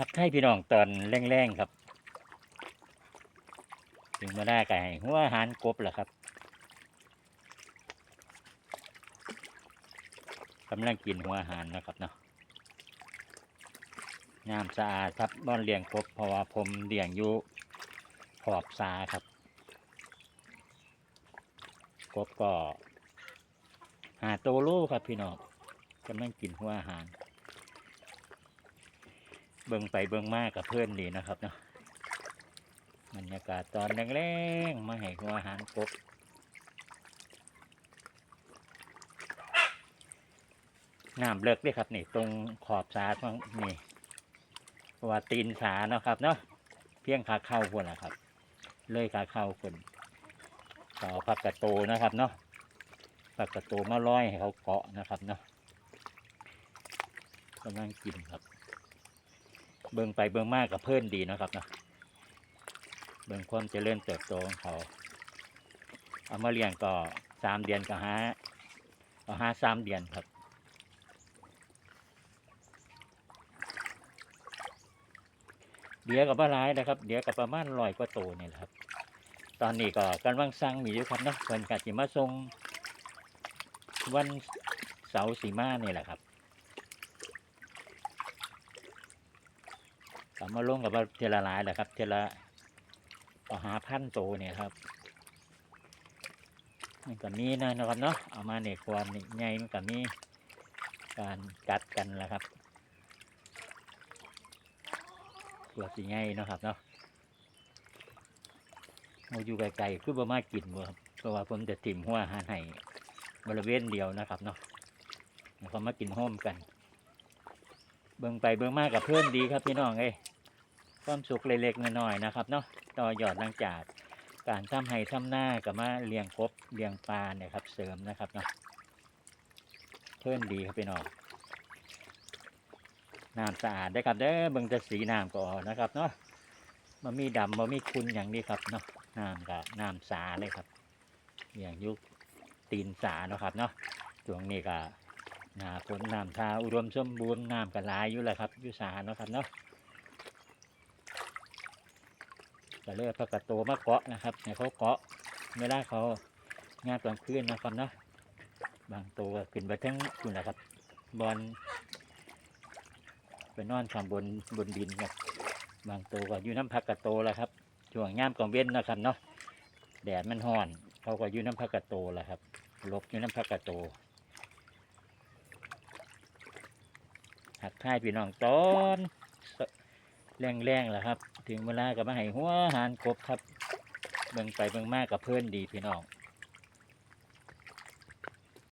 ทักทายพี่น้องตอนแรงๆครับ ถึงมาได้ไก่หัวอาหารกบแหละครับกำลังกินหัวอาหารนะครับเนาะน้ำสะอาดครับบ้านเลี้ยงกบเพราะว่าผมเลี้ยงอยู่ขอบสาครับกบก็หาโตโลครับพี่น้องกำลังกินหัวอาหาร เบิ่งไปเบิ่งมากกับเพื่อนดีนะครับเนาะบรรยากาศตอนแรงๆมาให้หัวอาหารกบน้ำเลิกด้วยครับนี่ตรงขอบสาตรงนี่ว่าตีนสาเนาะครับเนาะเพียงขาเข้าคนนะครับ เลยขาเข้าคนต่อผักกระโตนะครับเนาะผักกระโตมาร้อยให้เขาเกาะนะครับเนาะกำลังกินครับ เบิ่งไปเบิ่งมากกับเพื่อนดีนะครับนะเบิ่งความเจริญเติบโตของเขาเอามาเลี้ยงก็สามเดือนก็หาก็หาสามเดือนครับเดี๋ยวกับว่าร้ายนะครับ เดี๋ยวกับประมาณร้อยกว่าโตนี่แหละครับ ตอนนี้ก็กำลังสั่งมีอยู่ครับนะเพิ่นกัดจิมาส่งวันเสาร์สีมานี่แหละครับ มาลงกับว่าเทละหลายแหละครับ เทละเอาหาพันโตเนี่ยครับมันก็มีนะนะครับเนาะเอามาเนี่ยควรนี่ใหญ่มันก็มีการกัดกันแหละครับตัวสีใหญ่นะครับเนาะเราอยู่ไกลๆคือบ่มากินบ่ครับเพราะว่าผมจะถิ่มหัวอาหารให้บริเวณเดียวนะครับเนาะเขามากินห้อมกัน เบิ่งไปเบิ่งมากกับเพื่อนดีครับพี่น้องเอ้ ความสุขเล็กๆน้อยๆนะครับเนาะต่อยอดหลังจากการทำไห้ทำหน้ากับมาเลี้ยงกบเลี้ยงปลาเนี่ยครับ เสริมนะครับเนาะเพื่อนดีครับพี่น้องน้ำสะอาดได้ครับเด้อเบิ่งแต่สีน้ำก็ออกนะครับเนาะมันมีดำมันมีคุณอย่างนี้ครับเนาะน้ำกับน้ำสาเลยครับ อย่างยุคตีนสาเนาะครับเนาะช่วงนี้ก็นาฝนน้ำทาอุดมสมบูรณ์น้ำกระลายอยู่แหละครับอยู่สาเนาะครับเนาะ ก็เลือกพระกระโตมาเกาะนะครับให้เขาเกาะเวลาเขางานกลางคืนนะครับนะบางตัวก็ขึ้นไปทั้งคุณนะครับบอลไปนอนข้างบนบนดินครับบางตัวก็อยู่น้ำพักกระโตแหละครับช่วงงามกลางเว้นนะครับเนาะแดดมันห้อน เขาก็อยู่น้ำพักกระโตแหละครับหลบอยู่น้ำพักกระโตหักท้ายพี่น้องตอนแรงๆแหละครับ ถึงเวลากับมาให้หัวหานครบครับ เบิ่งไปเบิ่งมากกับเพื่อนดีพี่น้อง